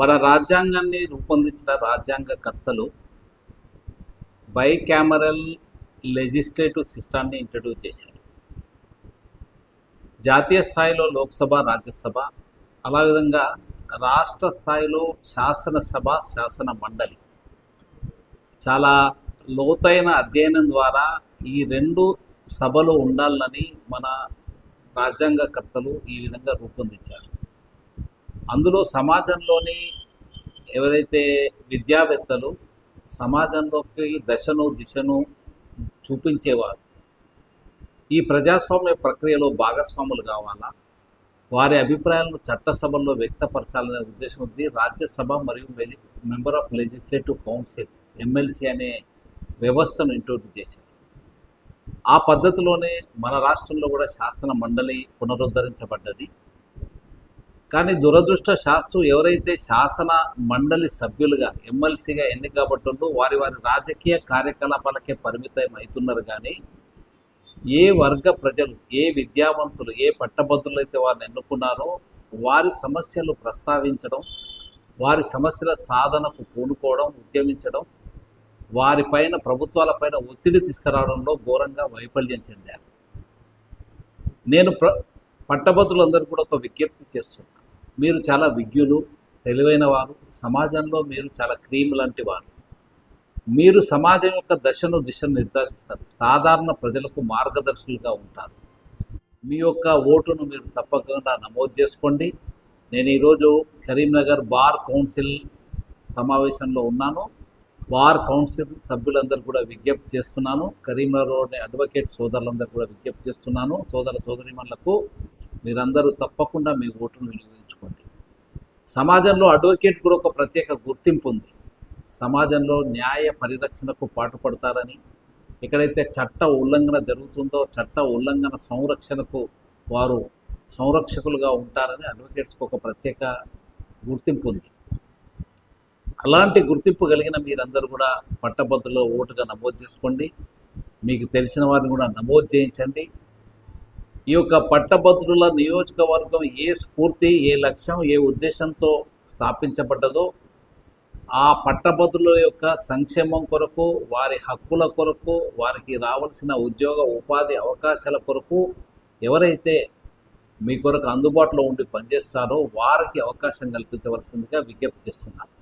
మన రాజ్యాంగాన్ని రూపొందించిన రాజ్యాంగకర్తలు బై క్యామరల్ లెజిస్లేటివ్ సిస్టాన్ని ఇంట్రడ్యూస్ చేశారు. జాతీయ స్థాయిలో లోక్సభ రాజ్యసభ అలా విధంగా రాష్ట్ర స్థాయిలో శాసనసభ శాసన మండలి చాలా లోతైన అధ్యయనం ద్వారా ఈ రెండు సభలు ఉండాలని మన రాజ్యాంగకర్తలు ఈ విధంగా రూపొందించారు. అందులో సమాజంలోని ఎవరైతే విద్యావేత్తలు సమాజంలోకి దశను దిశను చూపించేవారు. ఈ ప్రజాస్వామ్య ప్రక్రియలో భాగస్వాములు కావాలా? వారి అభిప్రాయాలను చట్టసభల్లో వ్యక్తపరచాలనే ఉద్దేశం ఉంది. రాజ్యసభ మరియు member of legislative council MLC అనే వ్యవస్థను ఇంట్రొడ్యూస్ చేశారు. ఆ పద్ధతిలోనే మన రాష్ట్రంలో కూడా శాసన మండలి పునరుద్ధరించబడ్డది. కానీ దురదృష్ట శాస్త్రం ఎవరైతే శాసన మండలి సభ్యులుగా ఎమ్మెల్సీగా ఎన్నిక వారి వారి రాజకీయ కార్యకలాపాలకే పరిమితం అవుతున్నారు కానీ ఏ వర్గ ప్రజలు ఏ విద్యావంతులు ఏ పట్టభద్రులు అయితే వారిని ఎన్నుకున్నారో వారి సమస్యలు ప్రస్తావించడం వారి సమస్యల సాధనకు పూనుకోవడం ఉద్యమించడం వారిపైన ప్రభుత్వాలపైన ఒత్తిడి తీసుకురావడంలో ఘోరంగా వైఫల్యం చెందారు. నేను ప్ర పట్టభద్రులందరూ కూడా ఒక విజ్ఞప్తి చేస్తున్నాను మీరు చాలా విజ్ఞులు తెలివైన వారు సమాజంలో మీరు చాలా క్రీమ్ లాంటి వారు. మీరు సమాజం యొక్క దశను దిశను నిర్ధారిస్తారు. సాధారణ ప్రజలకు మార్గదర్శులుగా ఉంటారు. మీ యొక్క ఓటును మీరు తప్పకుండా నమోదు చేసుకోండి. నేను ఈరోజు కరీంనగర్ బార్ కౌన్సిల్ సమావేశంలో ఉన్నాను. బార్ కౌన్సిల్ సభ్యులందరూ కూడా విజ్ఞప్తి చేస్తున్నాను. కరీంనగర్లోని అడ్వకేట్ సోదరులందరూ కూడా విజ్ఞప్తి చేస్తున్నాను. సోదర సోదరిమణులకు మీరందరూ తప్పకుండా మీ ఓటును వినియోగించుకోండి. సమాజంలో అడ్వకేట్ కూడా ఒక ప్రత్యేక గుర్తింపు ఉంది. సమాజంలో న్యాయ పరిరక్షణకు పాటుపడతారని ఎక్కడైతే చట్ట ఉల్లంఘన జరుగుతుందో చట్ట ఉల్లంఘన సంరక్షణకు వారు సంరక్షకులుగా ఉంటారని అడ్వకేట్స్కి ఒక ప్రత్యేక గుర్తింపు ఉంది. అలాంటి గుర్తింపు కలిగిన మీరందరూ కూడా పట్టభద్రులో ఓటుగా నమోదు చేసుకోండి. మీకు తెలిసిన వారిని కూడా నమోదు చేయించండి. ఈ యొక్క పట్టభద్రుల నియోజకవర్గం ఏ స్ఫూర్తి ఏ లక్ష్యం ఏ ఉద్దేశంతో స్థాపించబడ్డదో ఆ పట్టభద్రుల యొక్క సంక్షేమం కొరకు వారి హక్కుల కొరకు వారికి రావాల్సిన ఉద్యోగ ఉపాధి అవకాశాల కొరకు ఎవరైతే మీ కొరకు అందుబాటులో ఉండి పనిచేస్తారో వారికి అవకాశం కల్పించవలసిందిగా విజ్ఞప్తి చేస్తున్నాను.